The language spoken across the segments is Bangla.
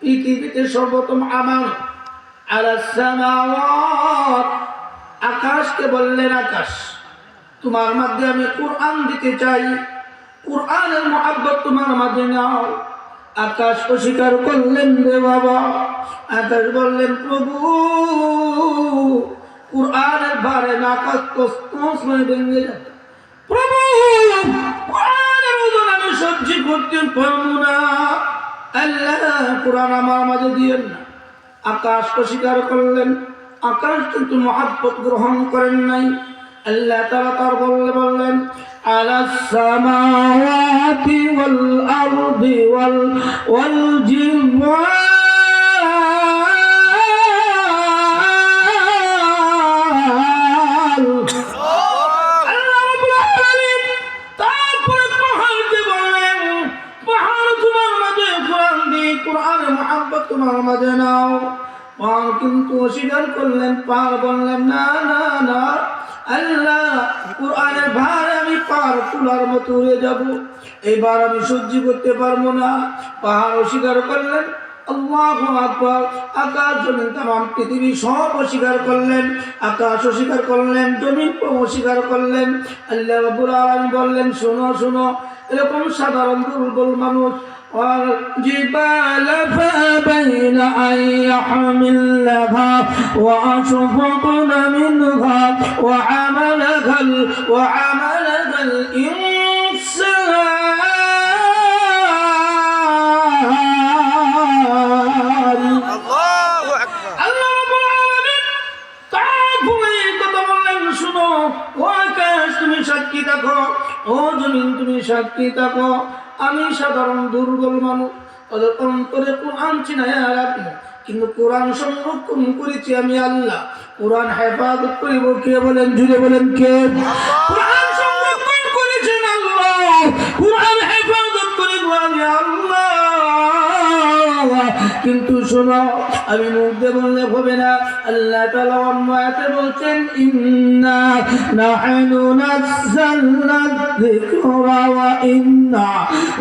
পৃথিবীতে সর্বোত্তম আমার আর আকাশকে বললেন আকাশ। তোমার মাধ্যমে আমি কোরআন দিতে চাই। কোরআনের মহাব্বত তোমার মাঝে নাও। আকাশ অস্বীকার করলেন রে বাবা। আকাশ বললেন, প্রভু, কোরআনের বারে আকাশ তো ভেঙে যাবে প্রভু সহ্য করতে পারবো না আল্লাহ কোরআন আমার মাঝে দিয়েন না আকাশ অস্বীকার করলেন আকাশ কিন্তু মহাব্বত গ্রহণ করেন নাই আল্লাহ তারা তার বললে বললেন على السماوات والأرض وال والجبال তোমার মাঝে নাও। পাহাড় কিন্তু অস্বীকার করলেন পাহাড় বললেন, না না না, আল্লাহ, কোরআনের ভার আমি পার তোলার মতো হয়ে যাব। এবার আমি সহ্য করতে পারব না। পাহাড় অস্বীকার করলেন, আল্লাহু আকবার। আকাশ জমিন তাম পৃথিবী সব অস্বীকার করলেন, আকাশ অস্বীকার করলেন, জমিন অস্বীকার করলেন। আল্লাহ রাব্বুল আলামিন বললেন, শোনো শোনো এরকম সাধারণ দুর্বল মানুষ والجبال فأبين أن يحملنها وأشفقن منها وعملها ال- وعملها الإنسان আল্লাহু আকবার আল্লাহ রাব্বুল আলামিন তারপরে এই কথা বললেন শুনো ও আকাশ তুমি সাক্ষী থাকো ও জমিন, তুমি সাক্ষী থাকো? আমি সাধারণ দুর্বল মানুষ। ওদের অন্তরে কোরআন চিনাইয়া রাখব কিন্তু কোরআন সংরক্ষণ করেছি আমি আল্লাহ। কোরআন হেফাজত করিব কে বলেন, জুড়ে বলেন কে? কোরআন সংরক্ষণ করেছেন আল্লাহ। কোরআন হেফাজত করিব আমি আল্লাহ। কিন্তু শোনো আমি মুখ দিয়ে বললে হবে না আল্লাহ তাআলা অন্য আয়াতে বলছেন ইন্না নাহনু নাযালনা যিকরা ওয়া ইন্না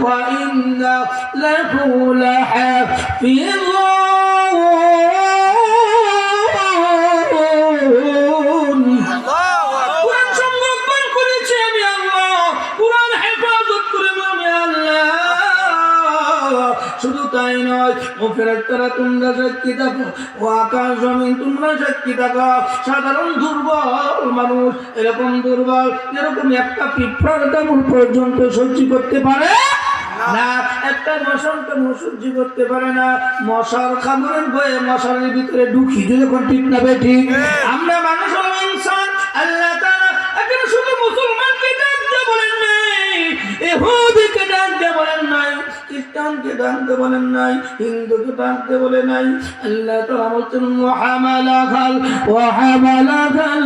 ওয়া ইন্না লাহু লাহাফিজুন ও তোমরা সাক্ষী থাকো। ও আকাশ জমিন তোমরা সাক্ষী থাকো। সাধারণ দুর্বল মানুষ এরকম দুর্বল এরকম একটা পিঁপড়ার তেমন পর্যন্ত সহ্য করতে পারে না। একটা মশার তেমন সহ্য করতে পারে না। মশার খাবারের ভয়ে মশারের ভিতরে ঢুকি যখন ঠিক না বেঠি আমরা মানুষ ইনসান। আল্লাহ খ্রিস্টানকে ডাকতে বলেন নাই, হিন্দুকে ডাকতে বলে নাই। আল্লাহ তালা বলছেন খাল মহামালা খাল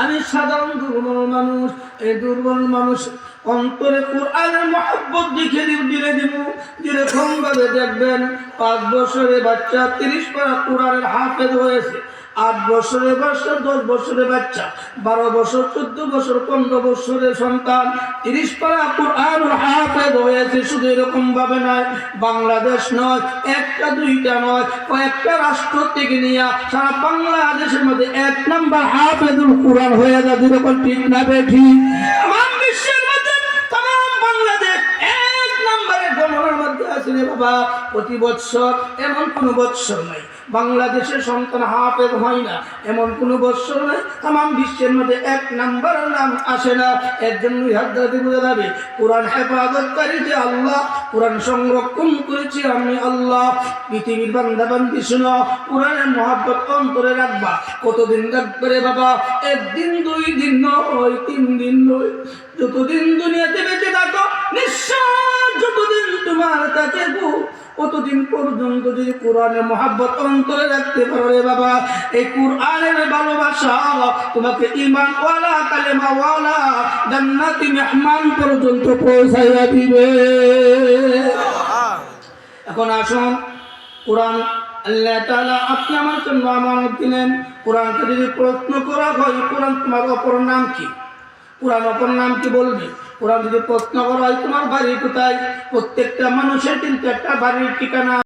আমি সাধারণ দুর্বল মানুষ, এই দুর্বল মানুষ অন্তরে কোরআনের মহাব্বত দেখে দিব দিলে দিব। যেরকম ভাবে দেখবেন, পাঁচ বছরের বাচ্চা, তিরিশ পারা কোরআনের হাফেজ হয়েছে। আট বছরের বাচ্চা, দশ বছরের বাচ্চা, বারো বছর, চোদ্দ বছর, পনেরো বছরের সন্তান, তিরিশ পারা কোরআন হাফেজ হয়েছে। শুধু এরকম ভাবে নয়, বাংলাদেশ নয়, একটা, দুইটা নয়, কয়েকটা রাষ্ট্র থেকে নিয়ে সারা বাংলাদেশের মধ্যে এক নাম্বার হাফেজুল কোরআন হয়ে যাবে এরকম ঠিক না বেঠি আমার রে বাবা, প্রতি বৎসর এমন কোনো বৎসর নাই। বাংলাদেশের সন্তান হাফেজ হয় না, এমন কোনো বৎসর নাই। তাম বিশ্বের মধ্যে এক নাম্বারের নাম আসে না। এর জন্য হাত দাঁড়াতে বোঝা যাবে, কোরআন হেফাজতকারী যে আল্লাহ, কোরআন সংরক্ষণ করেছি আমি আল্লাহ। পৃথিবীর বান্দা বান্দি শুনো, কোরআনের মহাব্বত অন্তরে রাখবা। কতদিন রাখবে বাবা? একদিন, দুই দিন নয়, তিন দিন নয়। যতদিন দুনিয়াতে বেঁচে থাকো, নিঃশ্বাস যতদিন তোমার কাছে গো। কতদিন পর্যন্ত যদি কোরআনের মহাব্বত অন্তরে রাখতে পারো রে বাবা, এই কোরআনের ভালোবাসা তোমাকে ইমান ওয়ালা কালেমা ওয়ালা জান্নাতি মেহমান পর্যন্ত পৌঁছাইয়া দিবে। এখন আসুন, কোরআন আল্লাহ তাআলা আপনি আমার জন্য আমানত দিলেন। কোরআনকে যদি প্রশ্ন করা হয়, কোরআন তোমার অপর নাম কি? কোরআন অপর নাম কি বলবে? কোরআন যদি প্রশ্ন করা হয় তোমার বাড়ি কোথায়? প্রত্যেকটা মানুষের কিন্তু একটা বাড়ির ঠিকানা